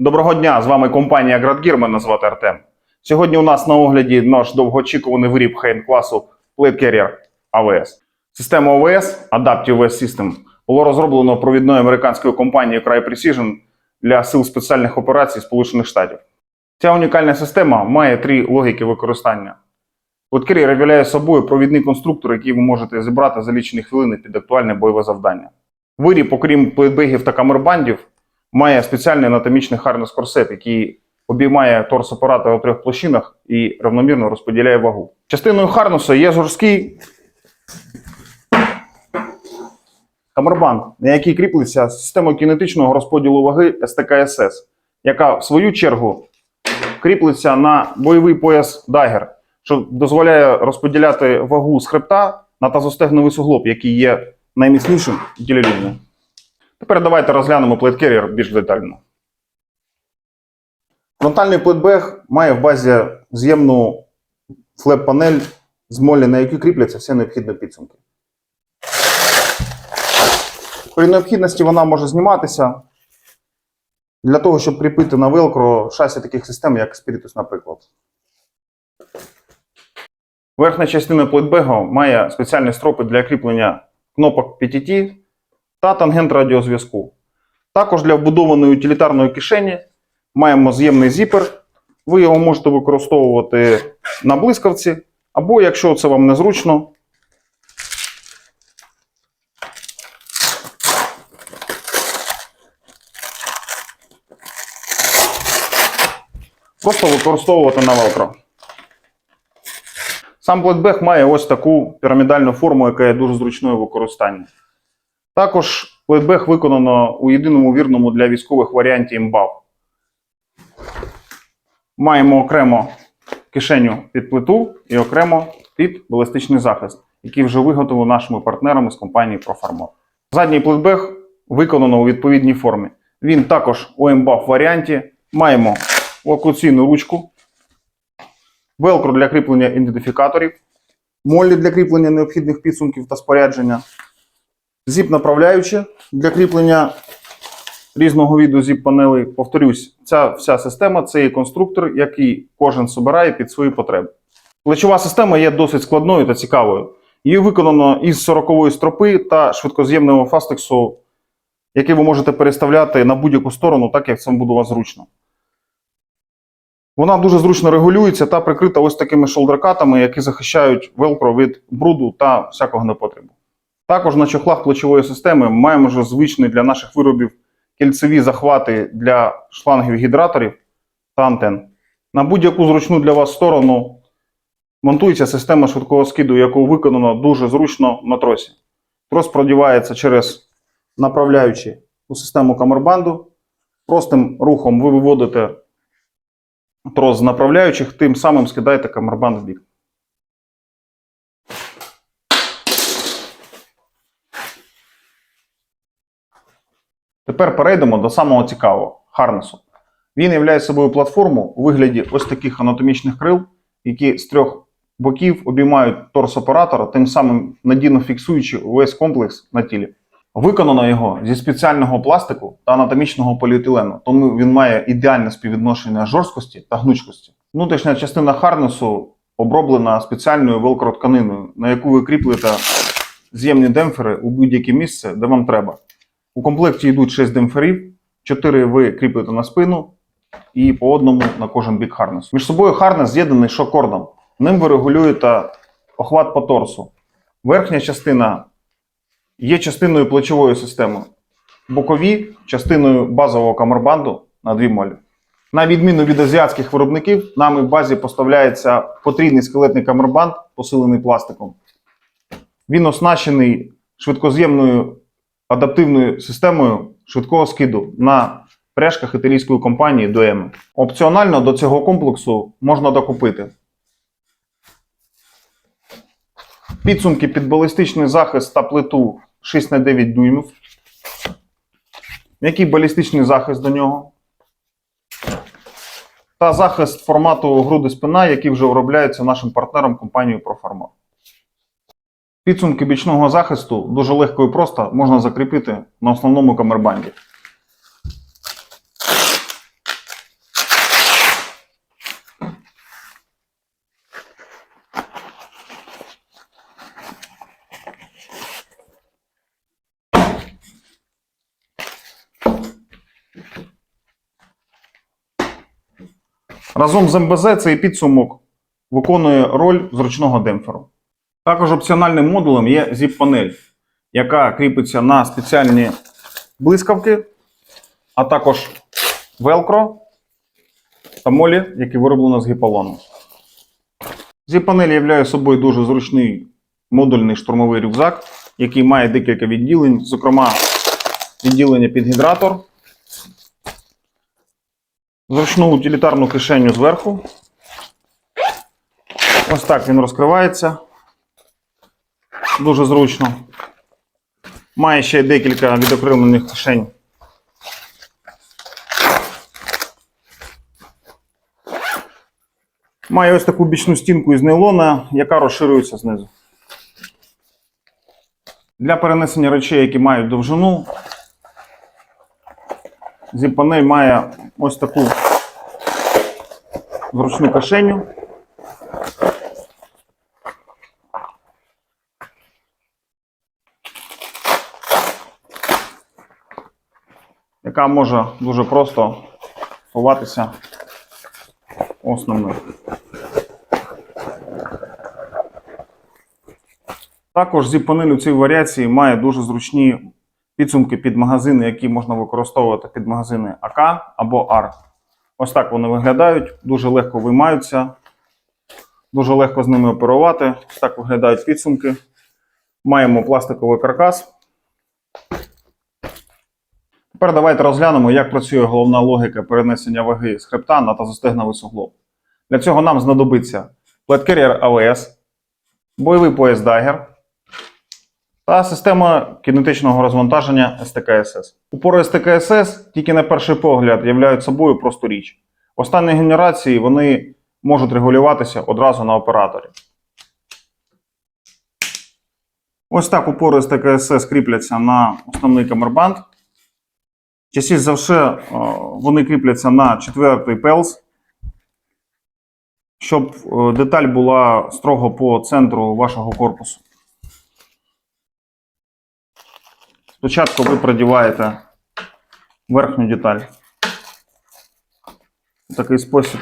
Доброго дня, з вами компанія Градгір, мене звати Артем. Сьогодні у нас на огляді наш довгоочікуваний виріб хейн класу Plate Carrier AWS. Систему AWS Adaptive OS System було розроблено провідною американською компанією Cry Precision для сил спеціальних операцій Сполучених Штатів. Ця унікальна система має три логіки використання. Plate Carrier являє собою провідний конструктор, який ви можете зібрати за лічені хвилини під актуальне бойове завдання. Виріб, окрім плейтбегів та камербандів, має спеціальний анатомічний харнес корсет, який обіймає торс апарата у трьох площинах і равномірно розподіляє вагу. Частиною харнесу є жорсткий камербанд, на який кріплиться система кінетичного розподілу ваги СТКСС, яка в свою чергу кріплиться на бойовий пояс Dagger, що дозволяє розподіляти вагу з хребта на тазостегновий суглоб, який є найміцнішим в тілі людини. Тепер давайте розглянемо Carrier більш детально. Фронтальний плейтбег має в базі з'ємну флеп-панель з молі, на яку кріпляться всі необхідні підсумки. При необхідності вона може зніматися для того, щоб кріпити на велкро шасі таких систем, як Spiritus, наприклад. Верхня частина плейтбегу має спеціальні стропи для кріплення кнопок PTT та тангент радіозв'язку. Також для вбудованої утилітарної кишені маємо з'ємний зіпер. Ви його можете використовувати на блискавці, або, якщо це вам незручно, просто використовувати на велкро. Сам плейтбег має ось таку пірамідальну форму, яка є дуже зручною в використанні. Також плейтбег виконано у єдиному вірному для військових варіанті імбав. Маємо окремо кишеню під плиту і окремо під балістичний захист, який вже виготовили нашими партнерами з компанії ProFarmor. Задній плейтбег виконано у відповідній формі. Він також у імбав варіанті. Маємо локаційну ручку, велкро для кріплення ідентифікаторів, моллі для кріплення необхідних підсумків та спорядження, зіп направляючи для кріплення різного виду зіп панелей. Повторюсь, ця вся система це є конструктор, який кожен собирає під свої потреби. Плечова система є досить складною та цікавою. Її виконано із 40-ї стропи та швидкоз'ємного фастексу, який ви можете переставляти на будь-яку сторону, так як це буде у вас зручно. Вона дуже зручно регулюється та прикрита ось такими шолдеркатами, які захищають велкро від бруду та всякого непотребу. Також на чохлах плечової системи маємо вже звичні для наших виробів кільцеві захвати для шлангів гідраторів та антен. На будь-яку зручну для вас сторону монтується система швидкого скиду, яку виконано дуже зручно на тросі. Трос продівається через направляючи у систему камербанду. Простим рухом ви виводите трос з направляючих, тим самим скидаєте камербанд в бік. Тепер перейдемо до самого цікавого харнесу. Він являє собою платформу у вигляді ось таких анатомічних крил, які з трьох боків обіймають торс оператора, тим самим надійно фіксуючи увесь комплекс на тілі. Виконано його зі спеціального пластику та анатомічного поліетилену, тому він має ідеальне співвідношення жорсткості та гнучкості. Внутрішня частина харнесу оброблена спеціальною велкро-тканиною, на яку ви кріплете з'ємні демпфери у будь-яке місце, де вам треба. У комплекті йдуть 6 демпферів, 4 ви кріпите на спину і по одному на кожен бік харнесу. Між собою харнес з'єднаний шокордом. Ним ви регулюєте охват по торсу. Верхня частина є частиною плечової системи, бокові частиною базового камербанду на дві молі. На відміну від азіатських виробників, нами в базі поставляється потрійний скелетний камербанд, посилений пластиком. Він оснащений швидкоз'ємною адаптивною системою швидкого скиду на пряжках італійської компанії Doemo. Опціонально до цього комплексу можна докупити підсумки під балістичний захист та плиту 6 на 9 дюймів. Який балістичний захист до нього? Та захист формату груди спина, який вже виробляється нашим партнером компанією ProFarmor. Підсумки бічного захисту дуже легко і просто можна закріпити на основному камербанді. Разом з МБЗ цей підсумок виконує роль зручного демпферу. Також опціональним модулем є zip-панель, яка кріпиться на спеціальні блискавки, а також велкро та молі, які вироблено з гіполону. Zip-панель являє собою дуже зручний модульний штурмовий рюкзак, який має декілька відділень, зокрема відділення під гідратор, зручну утилітарну кишеню зверху. Ось так він розкривається. Дуже зручно. Має ще декілька відокремлених кишень. Має ось таку бічну стінку із нейлона, яка розширюється знизу. Для перенесення речей, які мають довжину, зіп-панель має ось таку зручну кишеню. Яка може дуже просто ховатися основною. Також зіп-панель у цій варіації має дуже зручні підсумки під магазини, які можна використовувати під магазини АК або АР. Ось так вони виглядають, дуже легко виймаються, дуже легко з ними оперувати. Ось так виглядають підсумки. Маємо пластиковий каркас. Тепер давайте розглянемо, як працює головна логіка перенесення ваги з хребта на тазостегновий суглоб. Для цього нам знадобиться Carrier AWS, бойовий пояс Dagger та система кінетичного розвантаження STKSS. Упори STKSS тільки на перший погляд являють собою просту річ. Останні генерації вони можуть регулюватися одразу на операторі. Ось так упори STKSS кріпляться на основний камербанд. Частіше за все, е, вони кріпляться на четвертий пелс, щоб е, деталь була строго по центру вашого корпусу. Спочатку ви продіваєте верхню деталь. В такий спосіб.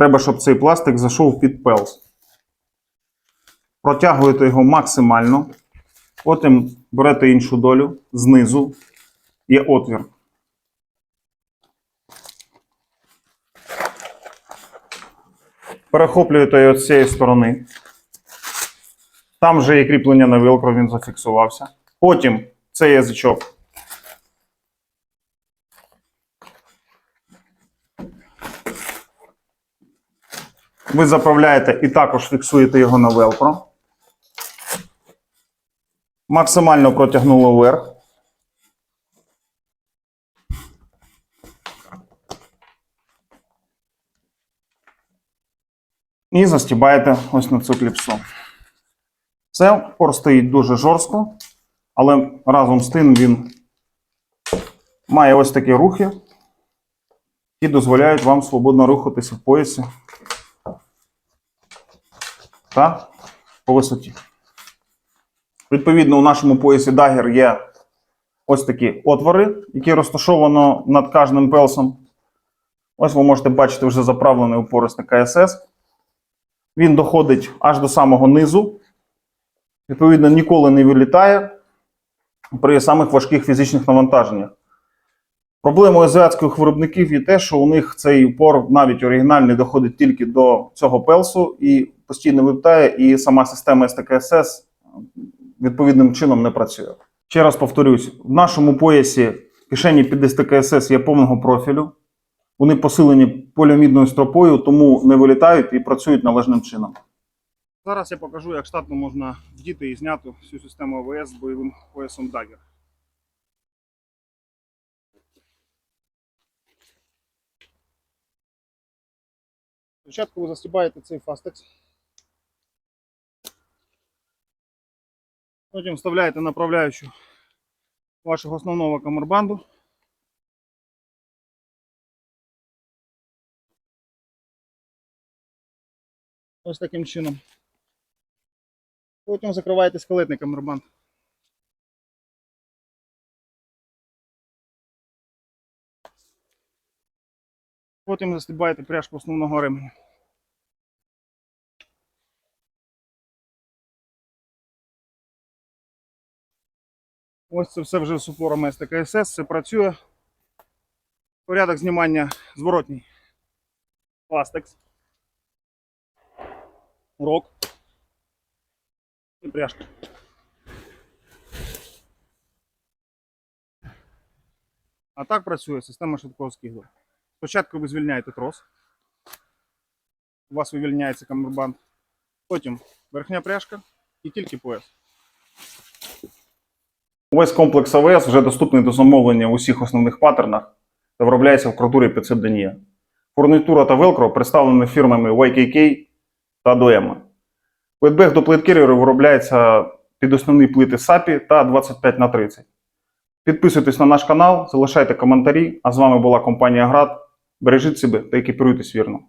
Треба, щоб цей пластик зайшов під пелс. Протягуєте його максимально. Потім берете іншу долю, знизу є отвір. Перехоплюєте його з цієї сторони. Там вже є кріплення на велкро, він зафіксувався. Потім цей язичок ви заправляєте і також фіксуєте його на велкро. Максимально протягнуло вверх. І застібаєте ось на цю кліпсу. Це пор стоїть дуже жорстко, але разом з тим він має ось такі рухи, які дозволяють вам свободно рухатися в поясі та по висоті. Відповідно, у нашому поясі Dagger є ось такі отвори, які розташовано над кожним пелсом. Ось ви можете бачити вже заправлений упорисний КСС. Він доходить аж до самого низу. Відповідно, ніколи не вилітає при самих важких фізичних навантаженнях. Проблемою азіатських виробників є те, що у них цей упор навіть оригінальний доходить тільки до цього пелсу і постійно вилітає, і сама система STKSS відповідним чином не працює. Ще раз повторюсь: в нашому поясі кишені під STKSS є повного профілю. Вони посилені поліамідною стропою, тому не вилітають і працюють належним чином. Зараз я покажу, як штатно можна вдіти і зняти всю систему АВС з бойовим поясом Dagger. Спочатку ви застібаєте цей фастекс. Потім вставляєте направляючу вашого основного камербанду. ось таким чином. Потім закриваєте скелетний камербанд. Потім застібаєте пряжку основного ременя. Ось це все вже з упором СТКСС, це працює. Порядок знімання зворотній. Пластекс. Рок. І пряжка. А так працює система швидкого скиду. Спочатку ви звільняєте трос. У вас вивільняється камербанд. Потім верхня пряжка і тільки пояс. Увесь комплекс АВС вже доступний до замовлення в усіх основних паттернах та виробляється в культурі 500 Denier. Фурнітура та Velcro представлені фірмами YKK та Doema. Плитбег до плиткерів виробляється під основні плити SAPI та 25 на 30 Підписуйтесь на наш канал, залишайте коментарі. А з вами була компанія Град. Бережіть себе та екіпіруйтесь вірно.